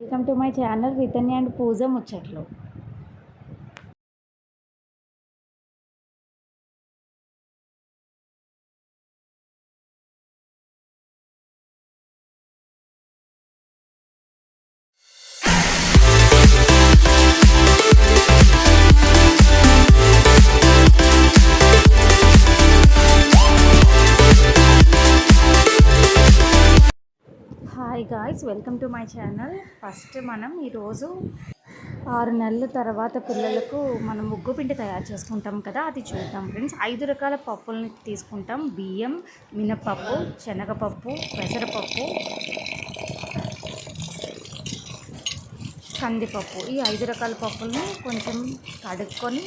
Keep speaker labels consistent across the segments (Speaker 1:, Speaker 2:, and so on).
Speaker 1: Welcome to my channel Ritanya and Pooja ముచ్చట్లు hi guys welcome to my channel first మనం ఈరోజు ఆరు నెలల తర్వాత పిల్లలకు మనం ముగ్గు పిండి తయారు చేసుకుంటాం కదా అది చూద్దాం ఫ్రెండ్స్. ఐదు రకాల పప్పుల్ని తీసుకుంటాం. బియ్యం మినపప్పు శనగపప్పు పెసరపప్పు కందిపప్పు. ఈ ఐదు రకాల పప్పుల్ని కొంచెం కడుక్కొని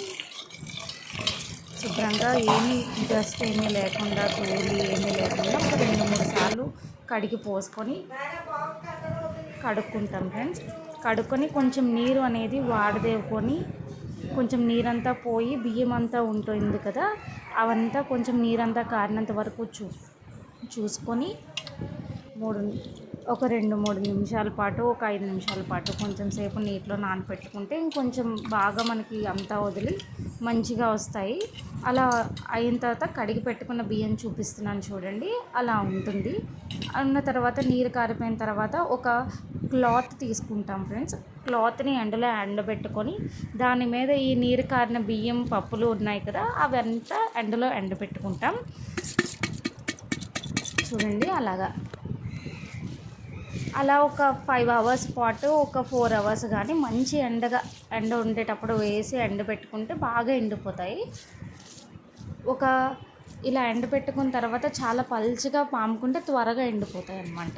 Speaker 1: శుభ్రంగా ఏమీ డస్ట్ ఏమీ లేకుండా తూలి ఏమీ లేకుండా ఒక రెండు సార్లు కడిగి పోసుకొని కడుక్కుంటాం ఫ్రెండ్స్. కడుక్కొని కొంచెం నీరు అనేది వాడదేవుకొని కొంచెం నీరంతా పోయి బియ్యం అంతా ఉంటుంది కదా అవంతా కొంచెం నీరంతా కారినంత వరకు చూ చూసుకొని మూడు ఒక రెండు మూడు నిమిషాల పాటు ఒక ఐదు నిమిషాల పాటు కొంచెం సేపు నీటిలో నానపెట్టుకుంటే ఇంకొంచెం బాగా మనకి అంతా వదిలి మంచిగా వస్తాయి. అలా అయిన తర్వాత కడిగి పెట్టుకున్న బియ్యం చూపిస్తున్నాను చూడండి అలా ఉంటుంది. అన్న తర్వాత నీరు కారిపోయిన తర్వాత ఒక క్లాత్ తీసుకుంటాం ఫ్రెండ్స్. క్లాత్ని ఎండలో ఎండబెట్టుకొని దాని మీద ఈ నీరు కారిన బియ్యం పప్పులు ఉన్నాయి కదా అవంతా ఎండలో ఎండబెట్టుకుంటాం చూడండి అలాగా. అలా ఒక ఫైవ్ అవర్స్ పాటు ఒక ఫోర్ అవర్స్ కానీ మంచి ఎండగా ఎండ ఉండేటప్పుడు వేసి ఎండ పెట్టుకుంటే బాగా ఎండిపోతాయి. ఒక ఇలా ఎండ పెట్టుకున్న తర్వాత చాలా పల్చగా పాముకుంటే త్వరగా ఎండిపోతాయి అన్నమాట.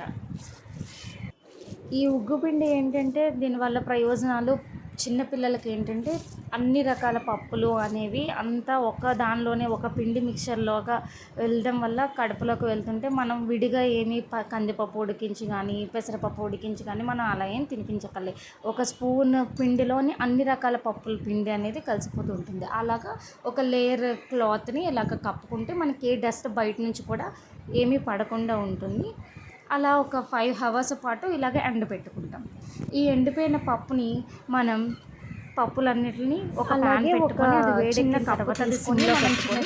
Speaker 1: ఈ ఉగ్గు పిండి ఏంటంటే దీనివల్ల ప్రయోజనాలు చిన్నపిల్లలకి ఏంటంటే అన్ని రకాల పప్పులు అనేవి అంతా ఒక దానిలోనే ఒక పిండి మిక్చర్లోగా వెళ్ళడం వల్ల కడుపులోకి వెళ్తుంటే మనం విడిగా ఏమి ప కందిపప్పు ఉడికించి కానీ పెసరపప్పు ఉడికించి కానీ మనం అలా ఏం తినిపించకలే ఒక స్పూన్ పిండిలోని అన్ని రకాల పప్పుల పిండి అనేది కలిసిపోతూ ఉంటుంది. అలాగా ఒక లేయర్ క్లాత్ని ఇలాగ కప్పుకుంటే మనకి ఏ డస్ట్ బయట నుంచి కూడా ఏమీ పడకుండా ఉంటుంది. అలా ఒక ఫైవ్ అవర్స్ పాటు ఇలాగ ఎండబెట్టుకుంటాం ఈ ఎండిపోయిన పప్పుని మనం పప్పులన్నిటిని ఒక ప్యాన్ పెట్టుకొని అది వేడిన తర్వాత తీసుకుని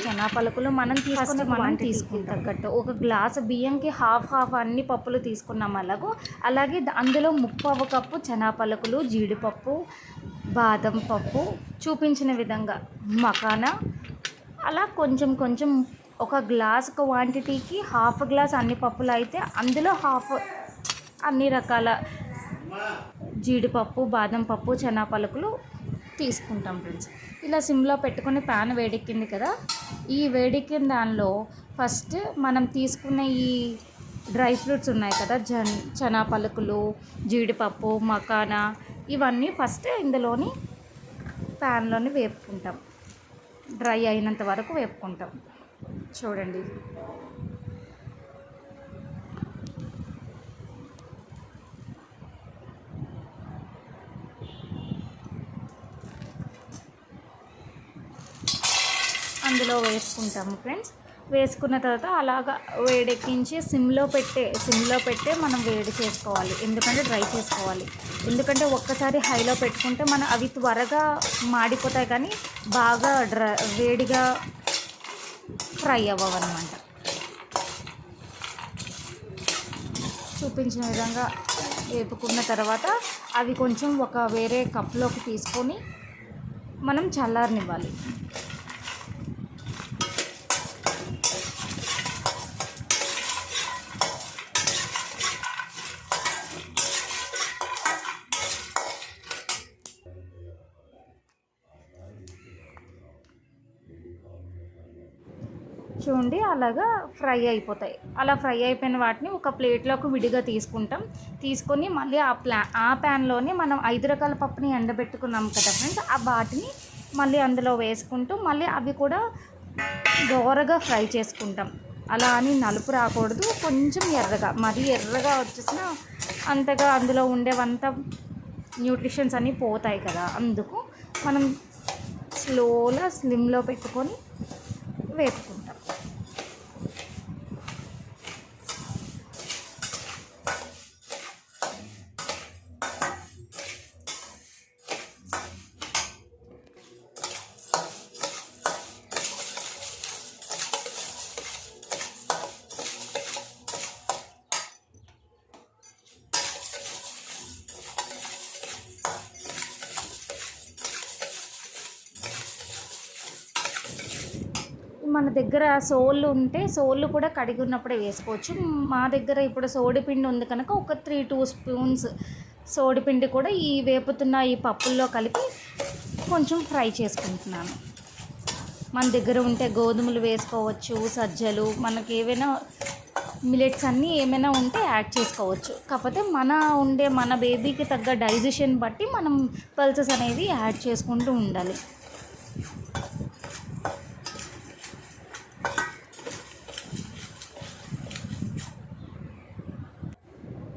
Speaker 1: చెనా పలుకులు మనం తీసుకున్న మనం తీసుకుని తగ్గట్టు ఒక గ్లాసు బియ్యంకి హాఫ్ హాఫ్ అన్ని పప్పులు తీసుకున్నాం అలాగో. అలాగే అందులో ముప్పావు కప్పు చెనా పలుకులు జీడిపప్పు బాదం పప్పు చూపించిన విధంగా మకానా అలా కొంచెం కొంచెం ఒక గ్లాస్ క్వాంటిటీకి హాఫ్ గ్లాస్ అన్ని పప్పులు అయితే అందులో హాఫ్ అన్ని రకాల జీడిపప్పు బాదం పప్పు చెనా పలుకులు తీసుకుంటాం ఫ్రెండ్స్. ఇలా సిమ్లో పెట్టుకుని ప్యాన్ వేడెక్కింది కదా ఈ వేడెక్కిన దానిలో ఫస్ట్ మనం తీసుకున్న ఈ డ్రై ఫ్రూట్స్ ఉన్నాయి కదా జన్ చనా పలుకులు జీడిపప్పు మకానా ఇవన్నీ ఫస్ట్ ఇందులోని ప్యాన్లోని వేపుకుంటాం. డ్రై అయినంత వరకు వేపుకుంటాం. చూడండి. అందులో వేసుకుంటాము ఫ్రెండ్స్. వేసుకున్న తర్వాత అలాగా వేడెక్కించి సిమ్లో పెట్టే సిమ్లో పెట్టే మనం వేడి చేసుకోవాలి. ఎందుకంటే డ్రై చేసుకోవాలి. ఎందుకంటే ఒక్కసారి హైలో పెట్టుకుంటే మనం అవి త్వరగా మాడిపోతాయి కానీ బాగా డ్ర వేడిగా ఫ్రై అవ్వవు అనమాట చూపించిన విధంగా వేపుకున్న తర్వాత అవి కొంచెం ఒక వేరే కప్లోకి తీసుకొని మనం చల్లారనివ్వాలి. ఉండి అలాగా ఫ్రై అయిపోతాయి. అలా ఫ్రై అయిపోయిన వాటిని ఒక ప్లేట్లోకి విడిగా తీసుకుంటాం. తీసుకొని మళ్ళీ ఆ ప్లా ఆ ప్యాన్లోనే మనం ఐదు రకాల పప్పుని ఎండబెట్టుకున్నాం కదా ఫ్రెండ్స్ ఆ వాటిని మళ్ళీ అందులో వేసుకుంటూ మళ్ళీ అవి కూడా దోరగా ఫ్రై చేసుకుంటాం. అలా అని నలుపు రాకూడదు కొంచెం ఎర్రగా మరీ ఎర్రగా వచ్చేసిన అంతగా అందులో ఉండేవంతా న్యూట్రిషన్స్ అన్నీ పోతాయి కదా అందుకు మనం స్లోగా స్లిమ్లో పెట్టుకొని వేపుకుంటాం. మన దగ్గర సోళ్ళు ఉంటే సోళ్ళు కూడా కడిగి ఉన్నప్పుడే వేసుకోవచ్చు. మా దగ్గర ఇప్పుడు సోడిపిండి ఉంది కనుక ఒక త్రీ టూ స్పూన్స్ సోడిపిండి కూడా ఈ వేపుతున్న ఈ పప్పుల్లో కలిపి కొంచెం ఫ్రై చేసుకుంటున్నాను. మన దగ్గర ఉంటే గోధుమలు వేసుకోవచ్చు సజ్జలు మనకి ఏవైనా మిలెట్స్ అన్నీ ఏమైనా ఉంటే యాడ్ చేసుకోవచ్చు. కాకపోతే మన ఉండే మన బేబీకి తగ్గ డైజెషన్ బట్టి మనం పల్సెస్ అనేవి యాడ్ చేసుకుంటూ ఉండాలి.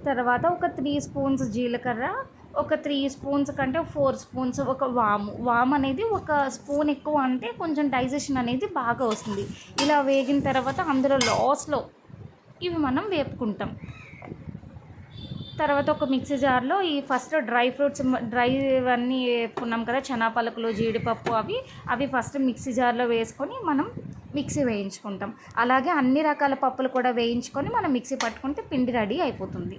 Speaker 1: తర్వాత ఒక త్రీ స్పూన్స్ జీలకర్ర ఒక త్రీ స్పూన్స్ కంటే ఫోర్ స్పూన్స్ ఒక వాము. వామ్ అనేది ఒక స్పూన్ ఎక్కువ అంటే కొంచెం డైజెషన్ అనేది బాగా వస్తుంది. ఇలా వేగిన తర్వాత అందులో లాస్లో ఇవి మనం వేపుకుంటాం. తర్వాత ఒక మిక్సీ జార్లో ఈ ఫస్ట్ డ్రై ఫ్రూట్స్ డ్రై ఇవన్నీ వేపుకున్నాం కదా చనా పలుకులు జీడిపప్పు అవి అవి ఫస్ట్ మిక్సీ జార్లో వేసుకొని మనం మిక్సీ వేయించుకుంటాం. అలాగే అన్ని రకాల పప్పులు కూడా వేయించుకొని మనం మిక్సీ పట్టుకుంటే పిండి రెడీ అయిపోతుంది.